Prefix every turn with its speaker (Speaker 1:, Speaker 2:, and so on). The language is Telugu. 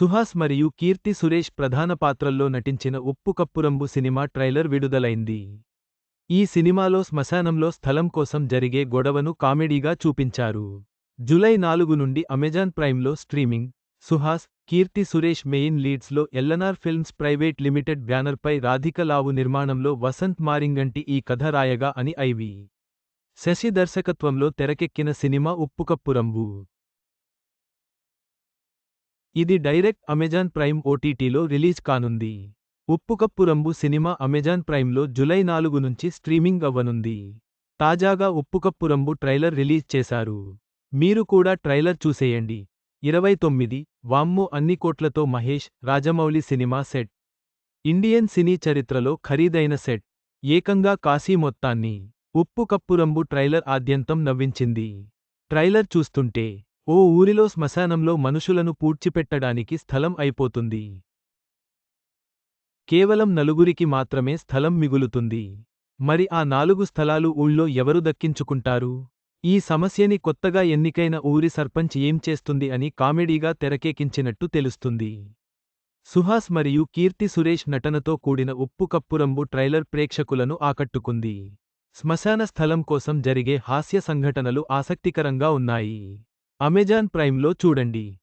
Speaker 1: సుహాస్ మరియు కీర్తి సురేష్ ప్రధాన పాత్రల్లో నటించిన ఉప్పు కప్పురంబు సినిమా ట్రైలర్ విడుదలైంది. ఈ సినిమాలో శ్మశానంలో స్థలం కోసం జరిగే గొడవను కామెడీగా చూపించారు. జులై నాలుగు నుండి అమెజాన్ ప్రైమ్లో స్ట్రీమింగ్ సుహాస్ కీర్తి సురేష్ మెయిన్ లీడ్స్లో ఎల్లనార్ ఫిల్మ్స్ ప్రైవేట్ లిమిటెడ్ బ్యానర్పై రాధిక లావు నిర్మాణంలో వసంత్ మారింగంటి ఈ కథ రాయగా అని ఐవి. శశి దర్శకత్వంలో తెరకెక్కిన సినిమా ఉప్పుకప్పురంబు ఇది డైరెక్ట్ అమెజాన్ ప్రైమ్ ఓటీటీలో రిలీజ్ కానుంది. ఉప్పుకప్పురంబు సినిమా అమెజాన్ ప్రైమ్లో జులై నాలుగు నుంచి స్ట్రీమింగ్ అవ్వనుంది. తాజాగా ఉప్పుకప్పురంబు ట్రైలర్ రిలీజ్ చేశారు. మీరు కూడా ట్రైలర్ చూసేయండి. ఇరవై తొమ్మిది వామ్ము అన్ని కోట్లతో మహేష్ రాజమౌళి సినిమా సెట్. ఇండియన్ సినీ చరిత్రలో ఖరీదైన సెట్. ఏకంగా కాశీ మొత్తాన్ని. ఉప్పు కప్పురంబు ట్రైలర్ ఆద్యంతం నవ్వించింది. ట్రైలర్ చూస్తుంటే ఓ ఊరిలో శ్మశానంలో మనుషులను పూడ్చిపెట్టడానికి స్థలం అయిపోతుంది. కేవలం నలుగురికి మాత్రమే స్థలం మిగులుతుంది. మరి ఆ నాలుగు స్థలాలు ఊళ్ళో ఎవరు దక్కించుకుంటారు? ఈ సమస్యని కొత్తగా ఎన్నికైన ఊరి సర్పంచ్ ఏం చేస్తుంది అని కామెడీగా తెరకెకించినట్టు తెలుస్తుంది. సుహాస్ మరియు కీర్తి సురేష్ నటనతో కూడిన ఉప్పు కప్పురంబు ట్రైలర్ ప్రేక్షకులను ఆకట్టుకుంది. శ్మశాన స్థలం కోసం జరిగే హాస్య సంఘటనలు ఆసక్తికరంగా ఉన్నాయి. అమెజాన్ ప్రైమ్లో చూడండి.